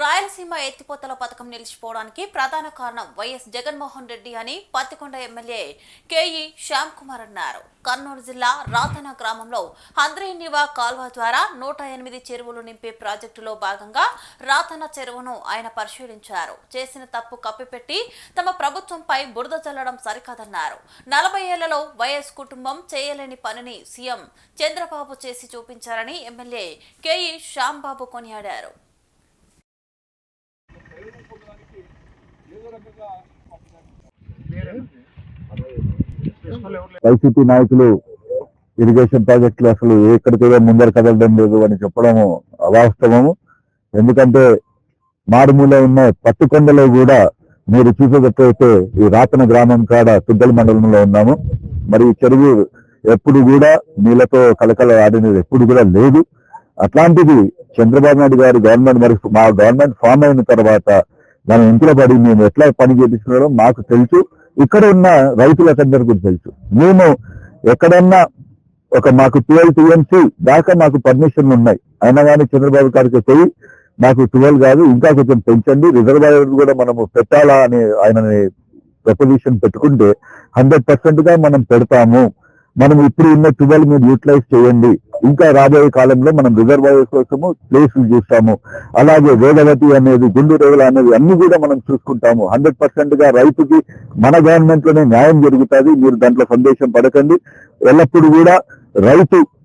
రాయలసీమ ఎత్తిపోతల పథకం నిలిచిపోవడానికి ప్రధాన కారణం వైఎస్ జగన్మోహన్ రెడ్డి అని పత్తికొండ ఎమ్మెల్యే కేఈ శ్యామ్ కుమార్ అన్నారు. కర్నూలు జిల్లా రాతన గ్రామంలో హంద్రీనివా కాల్వ ద్వారా నూట ఎనిమిది చెరువులు నింపే ప్రాజెక్టులో భాగంగా రాతన చెరువును ఆయన పరిశీలించారు. చేసిన తప్పు కప్పిపెట్టి తమ ప్రభుత్వంపై బురద చల్లడం సరికాదన్నారు. నలభై ఏళ్ళలో వైఎస్ కుటుంబం చేయలేని పనిని సీఎం చంద్రబాబు చేసి చూపించారని ఎమ్మెల్యే కేఈ శ్యాంబాబు కొనియాడారు. వైసీపీ నాయకులు ఇరిగేషన్ ప్రాజెక్టులు అసలు ఎక్కడికైనా ముందర కదలడం లేదు అని చెప్పడము అవాస్తవము. ఎందుకంటే మారుమూల ఉన్న పట్టుకొండలో కూడా మీరు చూసేటట్లయితే ఈ రాతన గ్రామం కాడ తుద్దల మండలంలో ఉన్నాము. మరి చెరువు ఎప్పుడు కూడా నీళ్ళతో కలకల ఆడినది ఎప్పుడు కూడా లేదు. అట్లాంటిది చంద్రబాబు నాయుడు గారి గవర్నమెంట్ మరి మా గవర్నమెంట్ ఫామ్ అయిన తర్వాత దాని ఇంట్లో పడి మేము ఎట్లా పని చేపిస్తున్నారో మాకు తెలుసు. ఇక్కడ ఉన్న రైతులకందరికీ కూడా తెలుసు. మేము ఎక్కడన్నా ఒక మాకు ట్వెల్వ్ టీఎంసీ దాకా మాకు పర్మిషన్లు ఉన్నాయి. అయినా కానీ చంద్రబాబు గారికి పోయి మాకు ట్వెల్వ్ కాదు ఇంకా కొంచెం పెంచండి. రిజర్వాయర్ కూడా మనము పెట్టాలా అని ఆయనని ప్రపోజిషన్ పెట్టుకుంటే హండ్రెడ్ పర్సెంట్గా మనం పెడతాము. మనం ఇప్పుడు ఉన్న ట్వెల్వ్ మీరు యూటిలైజ్ చేయండి. ఇంకా రాబోయే కాలంలో మనం రిజర్వాయర్ కోసము ప్లేసులు చూస్తాము. అలాగే వేదవతి అనేది గుండు రేవుల అనేది అన్ని కూడా మనం చూసుకుంటాము. హండ్రెడ్ పర్సెంట్గా రైతుకి మన గవర్నమెంట్లోనే న్యాయం జరుగుతుంది. మీరు దాంట్లో సందేశం పడకండి. ఎల్లప్పుడూ కూడా రైతు